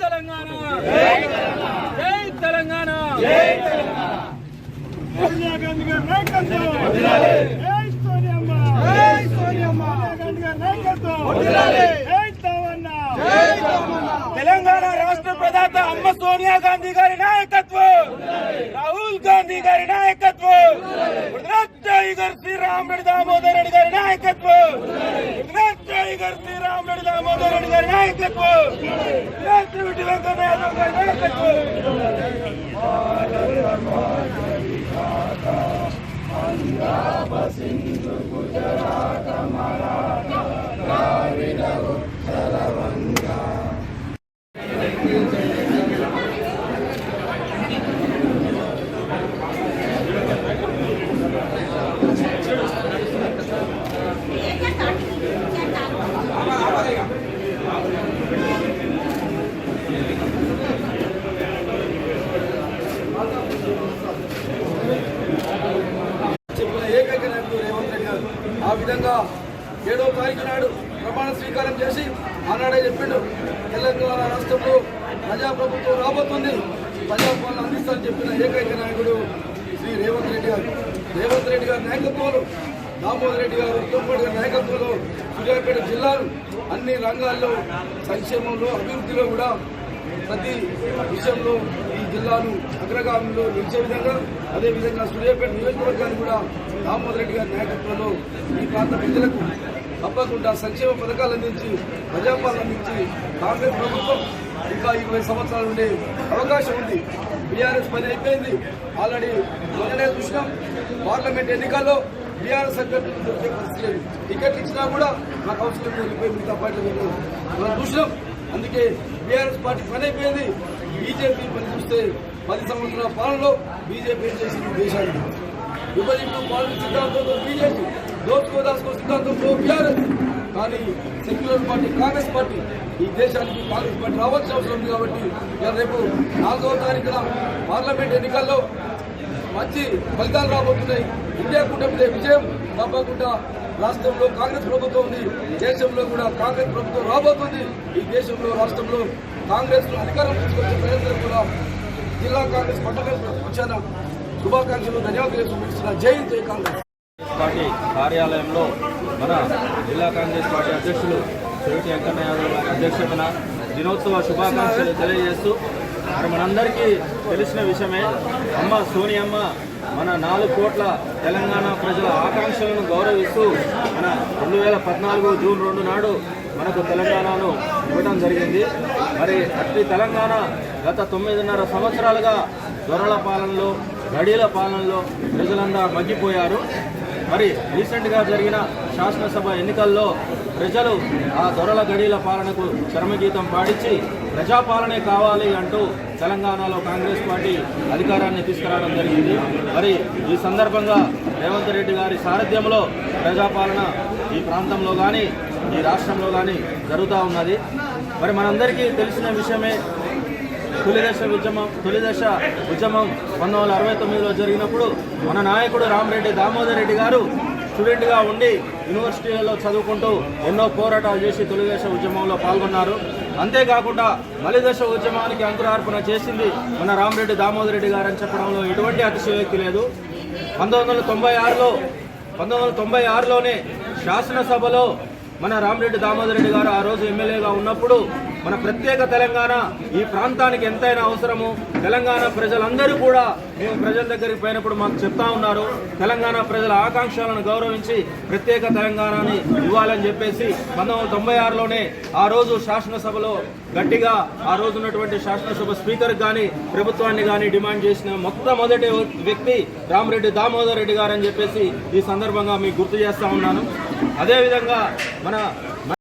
తెలంగాణ తెలంగాణ సోనియా గాంధీ గారి తెలంగాణ రాష్ట్ర ప్రదాత అమ్మ సోనియా గాంధీ గారి నాయకత్వం. రాహుల్ గాంధీ గారి నాయకత్వం. గుజరాత్ టైగర్ శ్రీరామ్ రెడ్డి దామోదర్ రెడ్డి గారి నాయకత్వం గుజరాత్ టైగర్ శ్రీరామ్ రెడ్డి దామోదర్ రెడ్డి గారి నాయకత్వం గుజరాత్ విటి వెంకట యాదవ్ గారి నాయకత్వం చెప్పిన ఏకైక నాయకుడు రేవంత్ రెడ్డి గారు ఆ విధంగా ఏడో తారీఖు నాడు ప్రమాణ స్వీకారం చేసి ఆనాడే చెప్పిండు. తెలంగాణ రాష్ట్రంలో ప్రజాప్రభుత్వం రాబోతుంది. ప్రజాపాలన అందిస్తానని చెప్పిన ఏకైక నాయకుడు శ్రీ రేవంత్ రెడ్డి గారు. రేవంత్ రెడ్డి గారి నాయకత్వంలో దామోదర్ రెడ్డి గారు ఉత్తమ్పడి గారి నాయకత్వంలో సూర్యాపేట జిల్లాను అన్ని రంగాల్లో సంక్షేమంలో అభివృద్ధిలో కూడా ప్రతి విషయంలో ఈ జిల్లాను అగ్రగామిలో నిలిచే విధంగా అదేవిధంగా సూర్యాపేట నియోజకవర్గాన్ని కూడా దామోదర్ రెడ్డి గారి నాయకత్వంలో ఈ ప్రాంత ప్రజలకు తప్పకుండా సంక్షేమ పథకాలు అందించి ప్రజాపాలన అందించి కాంగ్రెస్ ప్రభుత్వం ఇంకా ఇరవై సంవత్సరాలు ఉండే అవకాశం ఉంది. బీఆర్ఎస్ పని అయిపోయింది. ఆల్రెడీ మొన్ననే చూసినాం. పార్లమెంట్ ఎన్నికల్లో బీఆర్ఎస్ అభ్యర్థులు దొరికే పరిస్థితి లేదు. టికెట్ ఇచ్చినా కూడా నాకు అవసరం లేదు. వెళ్ళిపోయి మిగతా పార్టీలు మనం చూసినాం. అందుకే బీఆర్ఎస్ పార్టీ పని అయిపోయింది బీజేపీ పని చూస్తే పది సంవత్సరాల పాలనలో బీజేపీ చేసింది? దేశానికి. విభజింపు పాలన సిద్ధాంతంతో బీజేపీ దోచుకోదాసుకో సిద్ధాంతంతో బీఆర్ఎస్. కానీ సెక్యులర్ పార్టీ కాంగ్రెస్ పార్టీ ఈ దేశానికి కాంగ్రెస్ పార్టీ రావాల్సిన అవసరం ఉంది కాబట్టి రేపు నాలుగవ తారీఖున పార్లమెంట్ ఎన్నికల్లో మంచి ఫలితాలు రాబోతున్నాయి. ఇండియా కూటమిదే విజయం తప్పకుండా రాష్ట్రంలో కాంగ్రెస్ ప్రభుత్వం ఉంది. దేశంలో కూడా కాంగ్రెస్ ప్రభుత్వం రాబోతుంది. ఈ దేశంలో రాష్ట్రంలో కాంగ్రెస్ అధికారం తీసుకొచ్చే ప్రయత్నం కూడా జిల్లా కాంగ్రెస్ పట్టణ వచ్చాన? శుభాకాంక్షలు ధన్యవాదాలు చూపిస్తున్న జై జై కాంగ్రెస్. పార్టీ కార్యాలయంలో మన జిల్లా కాంగ్రెస్ పార్టీ అధ్యక్షులు చెవిటి వెంకన్న యాదవ్ గారి అధ్యక్షతన దినోత్సవ శుభాకాంక్షలు తెలియజేస్తూ మరి మనందరికీ తెలిసిన విషయమే. అమ్మ సోనియమ్మ మన నాలుగు కోట్ల తెలంగాణ ప్రజల ఆకాంక్షలను గౌరవిస్తూ మన రెండు వేల పద్నాలుగు జూన్ రెండు నాడు మనకు తెలంగాణను ఇవ్వడం జరిగింది. మరి అట్టి తెలంగాణ గత తొమ్మిదిన్నర సంవత్సరాలుగా దొరల పాలనలో గడియల పాలనలో ప్రజలంతా మగ్గిపోయారు. మరి రీసెంట్గా జరిగిన శాసనసభ ఎన్నికల్లో ప్రజలు ఆ దొరల గడీల పాలనకు చరమగీతం పాడించి ప్రజాపాలనే కావాలి అంటూ తెలంగాణలో కాంగ్రెస్ పార్టీ అధికారాన్ని తీసుకురావడం జరిగింది. మరి ఈ సందర్భంగా రేవంత్ రెడ్డి గారి సారథ్యంలో ప్రజాపాలన ఈ ప్రాంతంలో కానీ ఈ రాష్ట్రంలో కానీ జరుగుతూ ఉన్నది. మరి మనందరికీ తెలిసిన విషయమే తొలిదశ ఉద్యమం తొలిదశ ఉద్యమం పంతొమ్మిది వందల అరవై తొమ్మిదిలో జరిగినప్పుడు మన నాయకుడు రామరెడ్డి దామోదర్ రెడ్డి గారు స్టూడెంట్గా ఉండి యూనివర్సిటీలలో చదువుకుంటూ ఎన్నో పోరాటాలు చేసి తొలిదశ ఉద్యమంలో పాల్గొన్నారు. అంతేకాకుండా మలిదశ ఉద్యమానికి అంకురార్పణ చేసింది మన రామరెడ్డి దామోదర్ రెడ్డి గారు అని చెప్పడంలో ఎటువంటి అతిశయోక్తి లేదు. పంతొమ్మిది వందల తొంభై ఆరులో పంతొమ్మిది వందల తొంభై ఆరులోనే శాసనసభలో మన రామరెడ్డి దామోదర్ రెడ్డి గారు ఆ రోజు ఎమ్మెల్యేగా ఉన్నప్పుడు మన ప్రత్యేక తెలంగాణ ఈ ప్రాంతానికి ఎంతైనా అవసరము తెలంగాణ ప్రజలందరూ కూడా మేము ప్రజల దగ్గరికి పోయినప్పుడు మాకు చెప్తా ఉన్నారు. తెలంగాణ ప్రజల ఆకాంక్షలను గౌరవించి ప్రత్యేక తెలంగాణని ఇవ్వాలని చెప్పేసి పంతొమ్మిది తొంభై ఆరులోనే ఆ రోజు శాసనసభలో గట్టిగా ఆ రోజు ఉన్నటువంటి శాసనసభ స్పీకర్ కానీ ప్రభుత్వాన్ని కానీ డిమాండ్ చేసిన మొట్టమొదటి వ్యక్తి రామరెడ్డి దామోదర్ రెడ్డి గారని చెప్పేసి ఈ సందర్భంగా మీకు గుర్తు చేస్తా ఉన్నాను. అదేవిధంగా మన